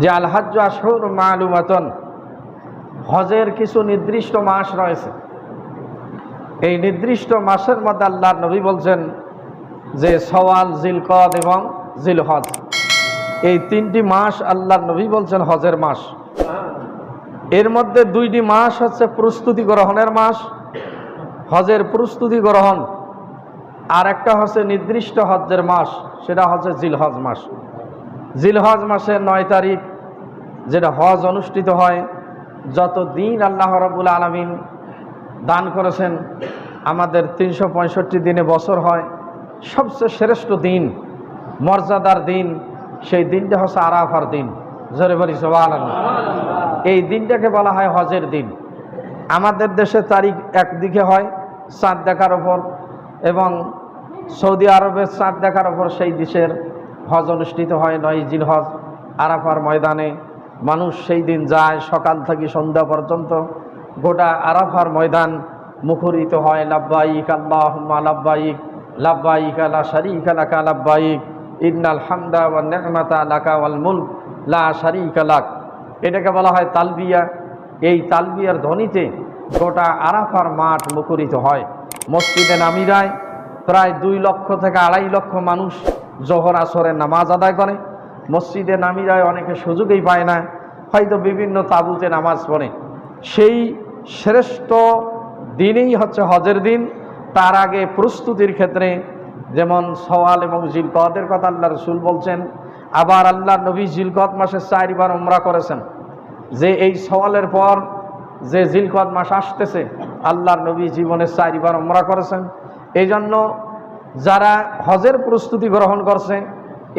যে আলহাজ্য আসর মালুমাতন। হজের কিছু নির্দিষ্ট মাস রয়েছে। এই নির্দিষ্ট মাসের মধ্যে আল্লাহ নবী বলছেন যে সওয়াল, জিলকদ এবং জিলহজ। এই তিনটি মাস আল্লাহ নবী বলছেন হজের মাস। এর মধ্যে দুইটি মাস হচ্ছে প্রস্তুতি গ্রহণের মাস, হজের প্রস্তুতি গ্রহণ। আর একটা হচ্ছে নির্দিষ্ট হজ্জের মাস, সেটা হচ্ছে জিলহজ মাস। জিলহজ মাসের নয় তারিখ, যেটা হজ অনুষ্ঠিত হয়, যত দিন আল্লাহ রবুল আলমিন দান করেছেন, আমাদের তিনশো পঁয়ষট্টি দিনে বছর হয়। সবচেয়ে শ্রেষ্ঠ দিন, মর্যাদার দিন, সেই দিনটা হচ্ছে আরাফার দিন। জোরে বলি সবাল এই দিনটাকে বলা হয় হজের দিন। আমাদের দেশে তারিখ একদিকে হয়, চাঁদ দেখার ওপর এবং সৌদি আরবের চাঁদ দেখার ওপর সেই দেশের হজ অনুষ্ঠিত হয় নয় জিল হজ আরাফার ময়দানে। মানুষ সেই দিন যায়, সকাল থেকে সন্ধ্যা পর্যন্ত গোটা আরাফার ময়দান মুখরিত হয়। লাব্বাইক আল্লাহ লাব্বাইক লাব্বাইক আলা শারিক আলাকা লাব্বাইক ইন্নাল হামদা ওয়া নেহমাতা লাকা ওয়াল মুলক, লা শারিক লাক। এটাকে বলা হয় তালবিয়া। এই তালবিয়ার ধ্বনিতে গোটা আরাফার মাঠ মুখরিত হয়। মসজিদে নামিরায় প্রায় দুই লক্ষ থেকে আড়াই লক্ষ মানুষ জোহর আসরের নামাজ আদায় করে। মসজিদে নামি নামিরায় অনেকে সুযোগই পায় না, হয়তো বিভিন্ন তাবুতে নামাজ পড়ে। সেই শ্রেষ্ঠ দিনেই হচ্ছে হজের দিন। তার আগে প্রস্তুতির ক্ষেত্রে যেমন সওয়াল এবং জিলকদের কথা আল্লাহ রসুল বলছেন, আবার আল্লাহ নবী জিলকদ মাসে চারবার উমরা করেছেন। যে এই সওয়ালের পর যে জিলকদ মাস আসতেছে, আল্লাহর নবী জীবনে চারবার উমরা করেছেন। এই জন্য যারা হজের প্রস্তুতি গ্রহণ করছে,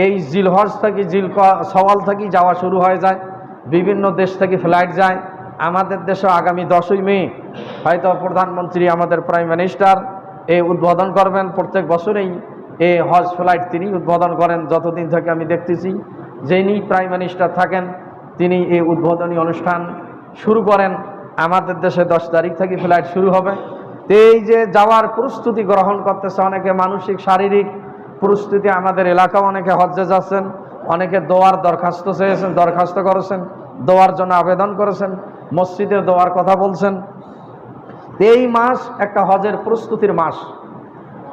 এই জিল জিলহজ থেকে জিল সওয়াল থেকে যাওয়া শুরু হয়ে যায়, বিভিন্ন দেশ থেকে ফ্লাইট যায়। আমাদের দেশে আগামী দশই মে, হয়তো প্রধানমন্ত্রী, আমাদের প্রাইম মিনিস্টার এ উদ্বোধন করবেন। প্রত্যেক বছরেই এ হজ ফ্লাইট তিনি উদ্বোধন করেন, যতদিন থেকে আমি দেখতেছি। যিনি প্রাইম মিনিস্টার থাকেন, তিনি এই উদ্বোধনী অনুষ্ঠান শুরু করেন। আমাদের দেশে দশ তারিখ থেকে ফ্লাইট শুরু হবে। এই যে যাওয়ার প্রস্তুতি গ্রহণ করতেছে, অনেকে মানসিক, শারীরিক প্রস্তুতি আমাদের এলাকাও অনেকে হজ্জে যাচ্ছেন, অনেকে দোয়ার দরখাস্ত চেয়েছেন, দরখাস্ত করেছেন, দোয়ার জন্য আবেদন করেছেন, মসজিদের দোয়ার কথা বলছেন। এই মাস একটা হজের প্রস্তুতির মাস।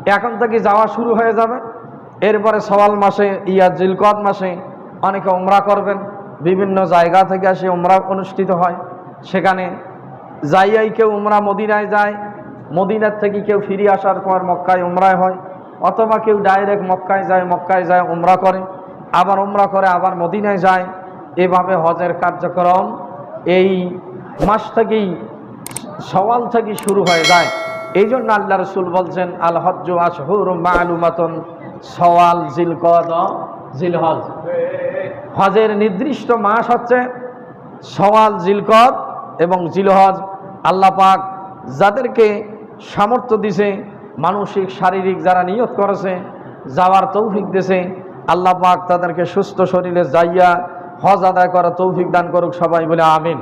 এখন থেকে যাওয়া শুরু হয়ে যাবে। এরপরে সওয়াল মাসে ইয়া জিলকদ মাসে অনেকে উমরা করবেন। বিভিন্ন জায়গা থেকে আসে উমরা অনুষ্ঠিত হয়। সেখানে যাইয়াই কেউ উমরা মদিনায় যায় মদিনার থেকে কেউ ফিরে আসার পর মক্কায় উমরায় হয়, অথবা কেউ ডাইরেক্ট মক্কায় যায় মক্কায় যায় উমরা করে, আবার উমরা করে, আবার মদিনায় যায়। এভাবে হজের কার্যক্রম এই মাস থেকেই সওয়াল থেকে শুরু হয়ে যায়। এই জন্য আল্লাহ রসুল বলছেন, আল হজ্জ আশহুর মালুমাতন সওয়াল জিলকদ, জিলহজ। হজের নির্দিষ্ট মাস হচ্ছে সওয়াল জিলকদ এবং জিলহজ। আল্লাহ পাক যাদেরকে সামর্থ্য দিছে, মানসিক, শারীরিক যারা নিয়ত করেছে, যাওয়ার তৌফিক দিছে, আল্লাহ পাক তাদেরকে সুস্থ শরীরে যাইয়া হজ আদায় করা তৌফিক দান করুক সবাই বলে আমিন।